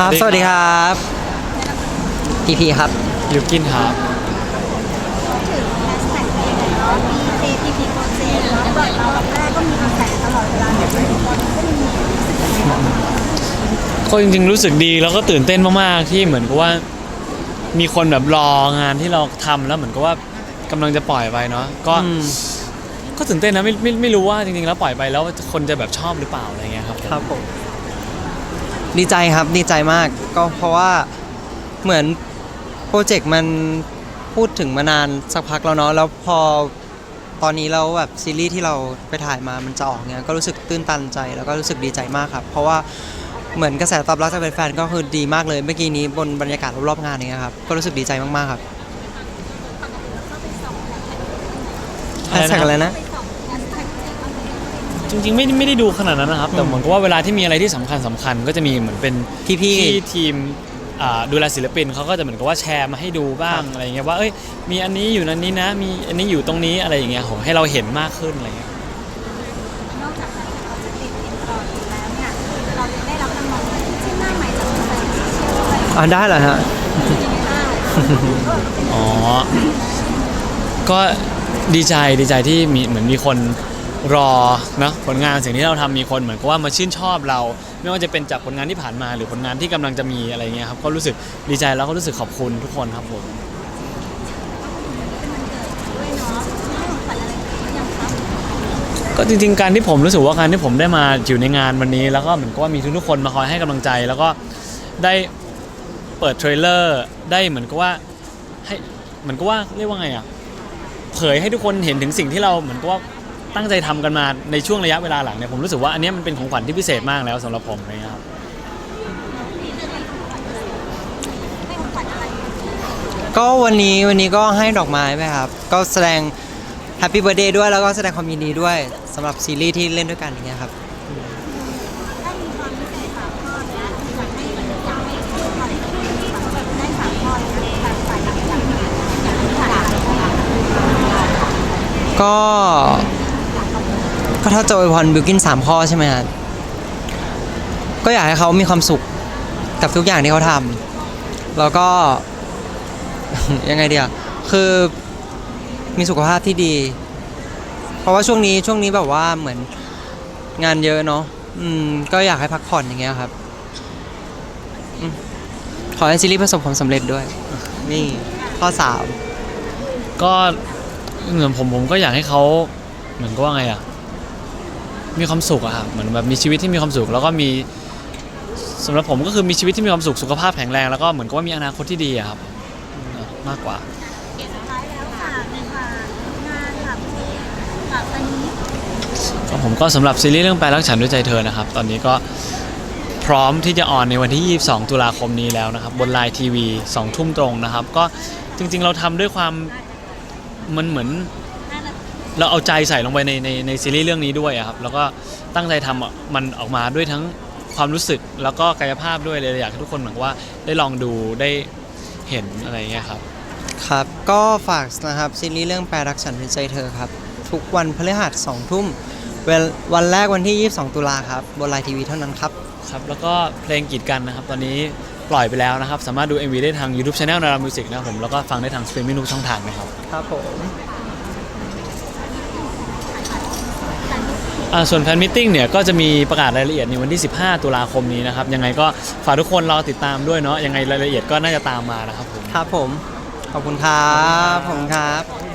ครับ สวัสดีครับพีพีครับ ยูกินครับ ถึงแฮชแท็กเป็นยังไงเนาะมี JPP Project เนาะเปิดมาวันแรกก็มีกระแสตลอดเวลาแบบนี้ตอนนี้ก็ยังมีรู้สึกยังไงบ้างคะก็จริงๆรู้สึกดีแล้วก็ตื่นเต้นมากๆที่เหมือนกับว่า มีคนแบบรองานที่เราทำแล้วเหมือนกับว่ากำลังจะปล่อยไปเนาะก็อืมก็ตื่นเต้นนะไม่ไม่ไม่รู้ว่าจริงๆแล้วปล่อยไปแล้วคนจะแบบชอบหรือเปล่าอะไรเงี้ยครับผมครับผม ดีใจครับดีใจมากก็เพราะว่าเหมือนโปรเจกต์มันพูดถึงมานานสักพักแล้วเนาะแล้วพอตอนนี้เราแบบซีรีส์ที่เราไปถ่ายมามันจะออกเนี้ยก็รู้สึกตื้นตันใจแล้วก็รู้สึกดีใจมากครับ เพราะว่าเหมือนกระแสตอบรับจากแฟนๆก็คือดีมากเลยเมื่อกี้นี้บนบรรยากาศรอบๆงานเนี้ยครับก็รู้สึกดีใจมากๆครับแฮชแท็กอะไรนะ จริง ๆ ไม่ไม่ได้ดูขนาดนั้นนะครับ แต่เหมือนกับว่าเวลาที่มีอะไรที่สำคัญสำคัญก็จะมีเหมือนเป็นพี่ๆ ที่ทีมอ่าดูแลศิลปินเขาก็จะเหมือนกับว่าแชร์มาให้ดูบ้างอะไรเงี้ยว่าเอ้ยมีอันนี้อยู่นั้นนี้นะ มีอันนี้อยู่ตรงนี้อะไรอย่างเงี้ยผมให้เราเห็นมากขึ้นอะไรเงี้ยนอกจากแฟนคลับเราจะติดติดต่ออยู่แล้วเนี่ยเรายังได้รับรางวัลชิ้นหน้าใหม่จากแฟนโซเชียลด้วยอ่าได้เหรอฮะเป็นยังไงบ้างอ๋อก็ดีใจดีใจที่มีเหมือนมีคน รอนะผลงานสิ่งที่เราทำมีคนเหมือนกับว่ามาชื่นชอบเรา ไม่ว่าจะเป็นจากผลงานที่ผ่านมาหรือผลงานที่กำลังจะมีอะไรเงี้ยครับก็รู้สึกดีใจแล้วก็รู้สึกขอบคุณทุกคนครับผมก็จริงๆการที่ผมรู้สึกว่าการที่ผมได้มาอยู่ในงานวันนี้ แล้วก็เหมือนกับว่ามีทุกๆคนมาคอยให้กำลังใจ แล้วก็ได้เปิดเทรลเลอร์ได้เหมือนกับว่าให้เหมือนกับว่าเรียกว่าไงอะเผยให้ทุกคนเห็นถึงสิ่งที่เราเหมือนกับว่า ตั้งใจทำกันมาในช่วงระยะเวลาหลังเนี่ยผมรู้สึกว่าอันเนี้ยมันเป็นของขวัญที่พิเศษมากแล้วสำหรับผมนะครับให้ของขวัญอะไรก็วันนี้วันนี้ก็ให้ดอกไม้ไปครับ ก็แสดงแฮปปี้เบ t ร์ a เดย์ด้วยแล้วก็แสดงความยินดีด้วยสำหรับซีรีส์ที่เล่นด้วยกันอย่างเงี้ยครับถ้ามีความพิเศษสามข้อเนี้ยอยากให้อยา ก็ถ้าจะอวยพรบิวกินสามข้อใช่ไหมฮะก็อยากให้เขามีความสุขกับทุกอย่างที่เขาทำแล้วก็ยังไงเดียคือมีสุขภาพที่ดี เพราะว่าช่วงนี้ช่วงนี้แบบว่าเหมือนงานเยอะเนาะอืมก็อยากให้พักผ่อนอย่างเงี้ยครับอขอให้ซีรีส์ประสบความสำเร็จด้วย นี่ข้อสามก็เหมือนผมผมก็อยากให้เขาเหมือนกับว่าไงอะ มีความสุขอะครับเหมือนแบบมีชีวิตที่มีความสุข แล้วก็มีสำหรับผมก็คือมีชีวิตที่มีความสุขสุขภาพแข็งแรงแล้วก็เหมือนกับว่ามีอนาคตที่ดีอะครับเออมากกว่าสุดท้ายแล้วค่ะในค่ะงานค่ะพี่ค่ะอันนี้ก็ผมก็สำหรับซีรีส์เรื่องแปลรักฉันด้วยใจเธอนะครับ ตอนนี้ก็พร้อมที่จะออนในวันที่ 22 ตุลาคมนี้แล้วนะครับ บนไลน์ทีวี2ทุ่มตรงนะครับ ก็จริงๆ เราทำด้วยความมันเหมือนน่าจะ เราเอาใจใส่ลงไปในในในซีรีส์เรื่องนี้ด้วยอะครับแล้วก็ตั้งใจทำอะมันออกมาด้วยทั้งความรู้สึกแล้วก็กายภาพด้วยเลยอยากให้ทุกคนเหมือนกับว่าได้ลองดูได้เห็นอะไรอย่างเงี้ยครับ ครับ ก็ฝากนะครับซีรีส์เรื่องแปลรักฉันเป็นใจเธอครับ ทุกวันพฤหัสสองทุ่มเวลวันแรกวันที่ 22 ตุลาครับบนไลน์ทีวีเท่านั้นครับ ครับแล้วก็เพลงกีดกันนะครับ ตอนนี้ปล่อยไปแล้วนะครับ สามารถดู MV ได้ทาง YouTube Channel นารามิวสิกนะครับผมแล้วก็ฟังได้ทางสตรีมมิ่งทุกช่องทางนะครับ ครับผม อ่าส่วนแฟนมิทติ้งเนี่ยก็จะมีประกาศรายละเอียดในวันที่ 15 ตุลาคมนี้นะครับ ยังไงก็ฝากทุกคนรอติดตามด้วยเนาะยังไงรายละเอียดก็น่าจะตามมานะครับผม ครับผม ขอบคุณครับ ขอบคุณครับ